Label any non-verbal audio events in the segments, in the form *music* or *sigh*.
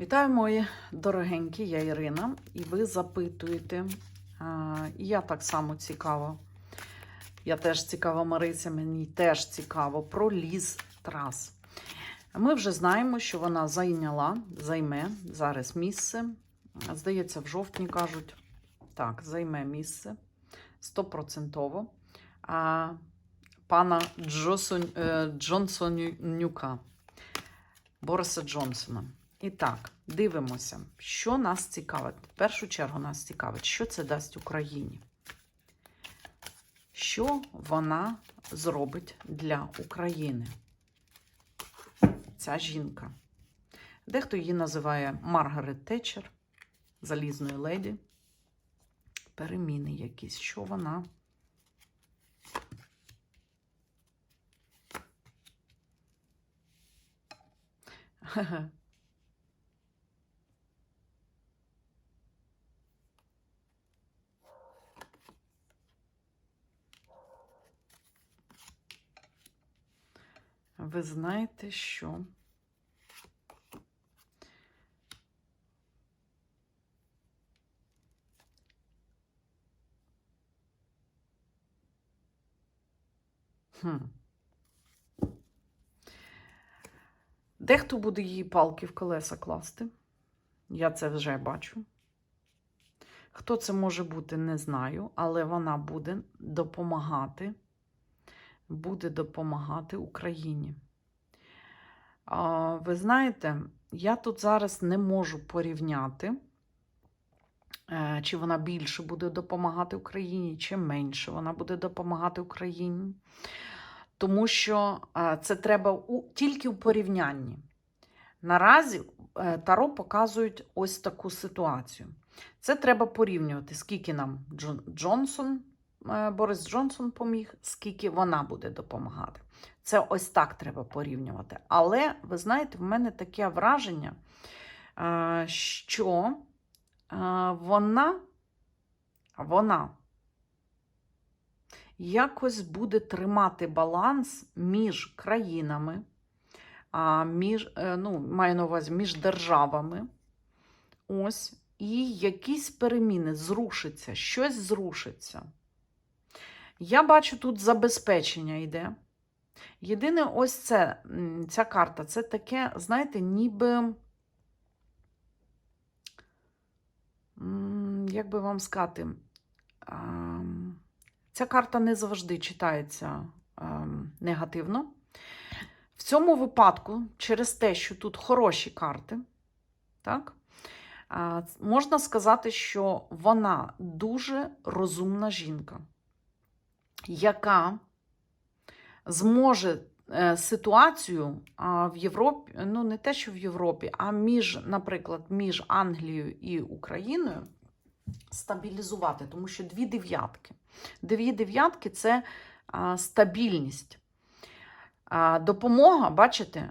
Вітаю, мої дорогенькі, я Ірина, і ви запитуєте, і я так само цікава. Я теж цікава Марися, мені теж цікаво про ліз трас. Ми вже знаємо, що вона зайняла, займе зараз місце. Здається, в жовтні кажуть, так, займе місце стопроцентово. Пана е, Джонсонюка, Бориса Джонсона. І так, дивимося, що нас цікавить. В першу чергу нас цікавить, що це дасть Україні. Що вона зробить для України? Ця жінка. Дехто її називає Маргарет Тетчер, залізною леді. Переміни якісь. Що вона? Ви знаєте, що Хм. Дехто буде її палки в колеса класти. Я це вже бачу. Хто це може бути, не знаю, але вона буде допомагати буде допомагати Україні. Ви знаєте, я тут зараз не можу порівняти, е, чи вона більше буде допомагати Україні, чи менше вона буде допомагати Україні. Тому що е, це треба у, тільки у порівнянні. Наразі е, Таро показують ось таку ситуацію. Це треба порівнювати, скільки нам Джонсон Борис Джонсон поміг, скільки вона буде допомагати. Це ось так треба порівнювати. Але, ви знаєте, в мене таке враження, е, що е, вона, вона якось буде тримати баланс між країнами, між, ну, маю на увазі між державами. Ось, і якісь переміни зрушиться, щось зрушиться. Я бачу, тут забезпечення йде. Єдине, ось це, ця карта це таке, знаєте, ніби. Як би вам сказати, ця карта не завжди читається негативно. В цьому випадку, через те, що тут хороші карти, так, можна сказати, що вона дуже розумна жінка яка зможе е, ситуацію в Європі, ну не те, що в Європі, а між, наприклад, між Англією і Україною стабілізувати, тому що дві дев'ятки. Дві дев'ятки це стабільність. Допомога, бачите,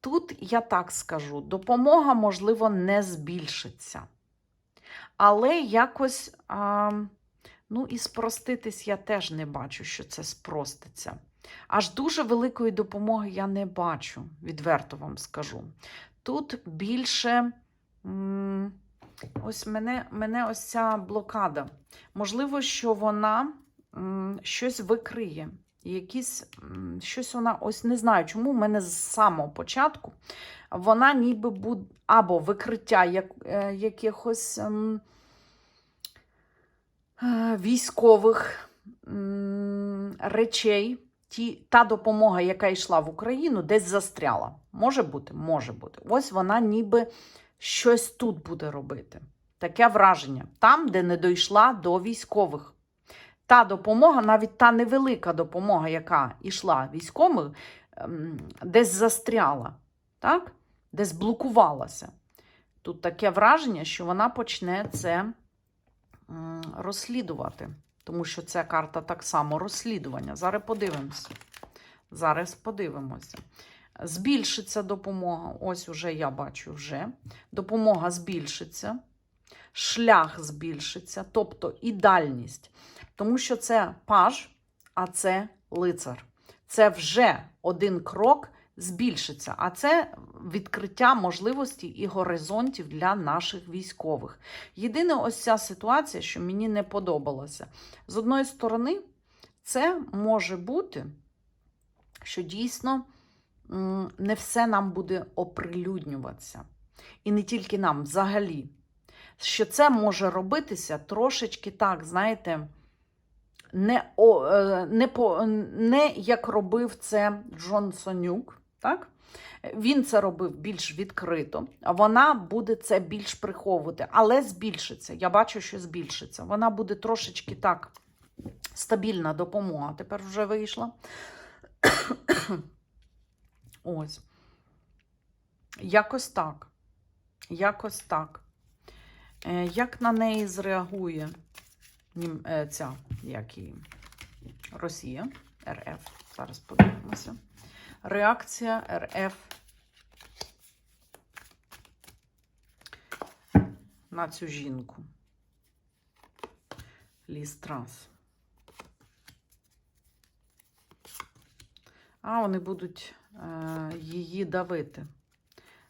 тут я так скажу: допомога, можливо, не збільшиться. Але якось. Ну, і спроститись я теж не бачу, що це спроститься. Аж дуже великої допомоги я не бачу, відверто вам скажу. Тут більше ось мене мене ось ця блокада. Можливо, що вона щось викриє. Якісь, щось вона, ось не знаю, чому в мене з самого початку вона ніби буде або викриття як, е, якихось. Військових речей, ті, та допомога, яка йшла в Україну, десь застряла. Може бути? Може бути. Ось вона ніби щось тут буде робити. Таке враження. Там, де не дійшла до військових. Та допомога, навіть та невелика допомога, яка йшла військовим, ем, десь застряла, так? десь блокувалася. Тут таке враження, що вона почне це розслідувати. Тому що ця карта так само розслідування. Зараз подивимося. Зараз подивимося. Збільшиться допомога. Ось уже я бачу вже. Допомога збільшиться, шлях збільшиться, тобто і дальність. Тому що це паж, а це лицар. Це вже один крок збільшиться. А це відкриття можливостей і горизонтів для наших військових. Єдине, ось ця ситуація, що мені не подобалася. З одної сторони, це може бути, що дійсно не все нам буде оприлюднюватися. І не тільки нам, взагалі. Що це може робитися трошечки так, знаєте, не, о, е, не, по, не як робив це Джон Сонюк, так? Він це робив більш відкрито, вона буде це більш приховувати, але збільшиться. Я бачу, що збільшиться. Вона буде трошечки так стабільна допомога. Тепер вже вийшла. *coughs* Ось. Якось так. Якось так. Е, Як на неї зреагує е, ця, як її, Росія, РФ. Зараз подивимося. Реакція РФ на цю жінку. Ліс Трас. А вони будуть е, її давити.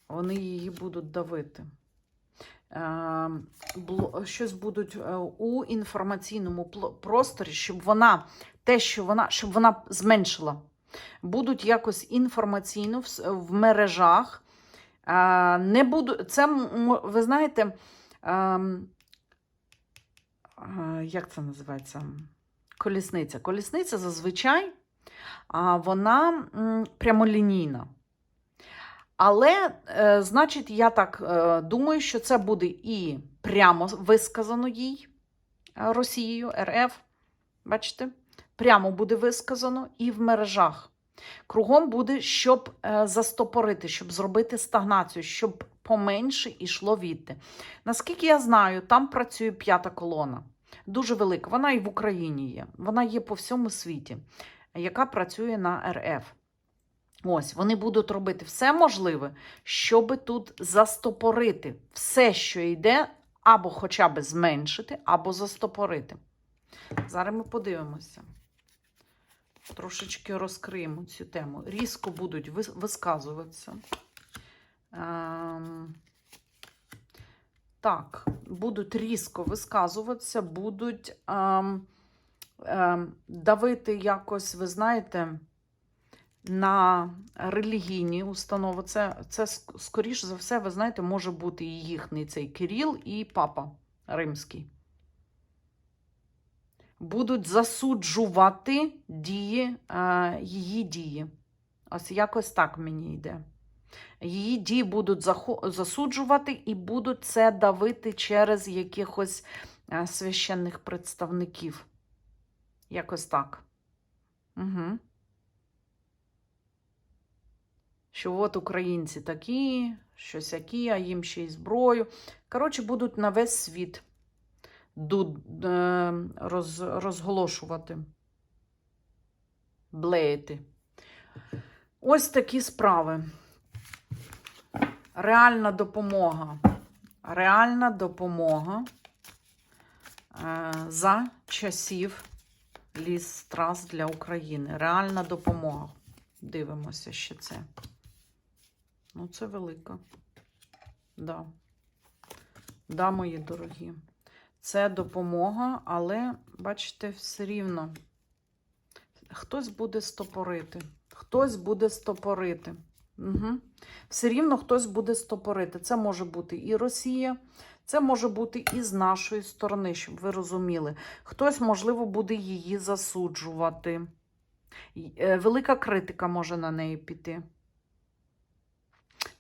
Вони її будуть давити. Е, щось будуть е, у інформаційному просторі, щоб вона те, що вона, щоб вона зменшила. Будуть якось інформаційно в, мережах. Не буду, це, ви знаєте, ем, як це називається? Колісниця. Колісниця зазвичай а, вона прямолінійна. Але, е, значить, я так е, думаю, що це буде і прямо висказано їй е, Росією, РФ. Бачите? Прямо буде висказано і в мережах. Кругом буде, щоб е, застопорити, щоб зробити стагнацію, щоб поменше йшло відти. Наскільки я знаю, там працює п'ята колона. Дуже велика. Вона і в Україні є. Вона є по всьому світі, яка працює на РФ. Ось, вони будуть робити все можливе, щоб тут застопорити все, що йде, або хоча б зменшити, або застопорити. Зараз ми подивимося. Трошечки розкриємо цю тему. Різко будуть висказуватися. Ем, так, будуть різко висказуватися, будуть ем, ем, давити якось, ви знаєте, на релігійні установи. Це, це скоріш за все, ви знаєте, може бути і їхній цей Кирил і папа римський. Будуть засуджувати дії, е, її дії. Ось якось так мені йде. Її дії будуть засуджувати і будуть це давити через якихось е, священних представників. Якось так. Угу. Що от українці такі, що сякі, а їм ще й зброю. Коротше, будуть на весь світ роз, розголошувати, блеяти. Ось такі справи. Реальна допомога. Реальна допомога е, за часів ліс страс для України. Реальна допомога. Дивимося ще це. Ну, це велика. Да. Да, мої дорогі. Це допомога, але, бачите, все рівно. Хтось буде стопорити. Хтось буде стопорити. Угу. Все рівно хтось буде стопорити. Це може бути і Росія, це може бути і з нашої сторони, щоб ви розуміли. Хтось, можливо, буде її засуджувати. Е, Велика критика може на неї піти.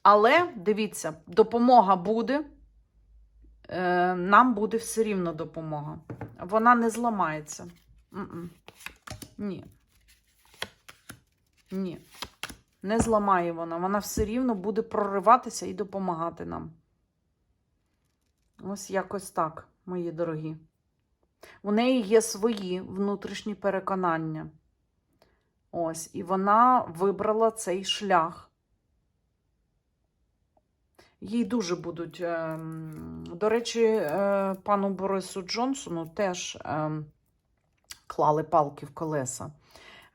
Але дивіться, допомога буде. Е, Нам буде все рівно допомога. Вона не зламається. Ні. Ні. Не зламає вона. Вона все рівно буде прориватися і допомагати нам. Ось якось так, мої дорогі. У неї є свої внутрішні переконання. Ось, і вона вибрала цей шлях. Їй дуже будуть. ем, До речі, е, пану Борису Джонсону теж ем, клали палки в колеса.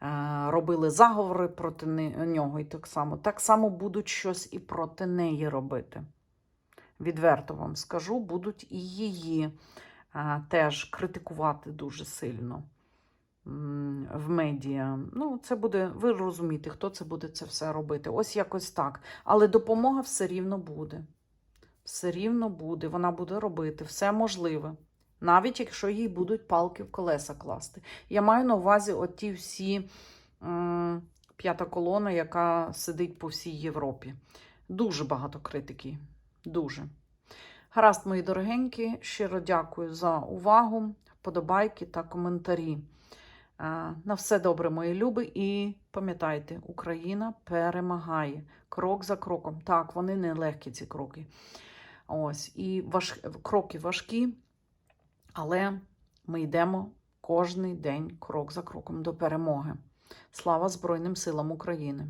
е, робили заговори проти нього і так само. Так само будуть щось і проти неї робити. Відверто вам скажу, будуть і її е, теж критикувати дуже сильно в медіа. Ну, це буде, ви розумієте, хто це буде це все робити. Ось якось так. Але допомога все рівно буде. Все рівно буде. Вона буде робити все можливе. Навіть якщо їй будуть палки в колеса класти. Я маю на увазі оті всі п'ята колона, яка сидить по всій Європі. Дуже багато критики. Дуже. Гаразд, мої дорогенькі, щиро дякую за увагу, вподобайки та коментарі. На все добре, мої люби, і пам'ятайте, Україна перемагає крок за кроком. Так, вони не легкі, ці кроки. Ось, і важ... кроки важкі, але ми йдемо кожний день крок за кроком до перемоги. Слава Збройним силам України!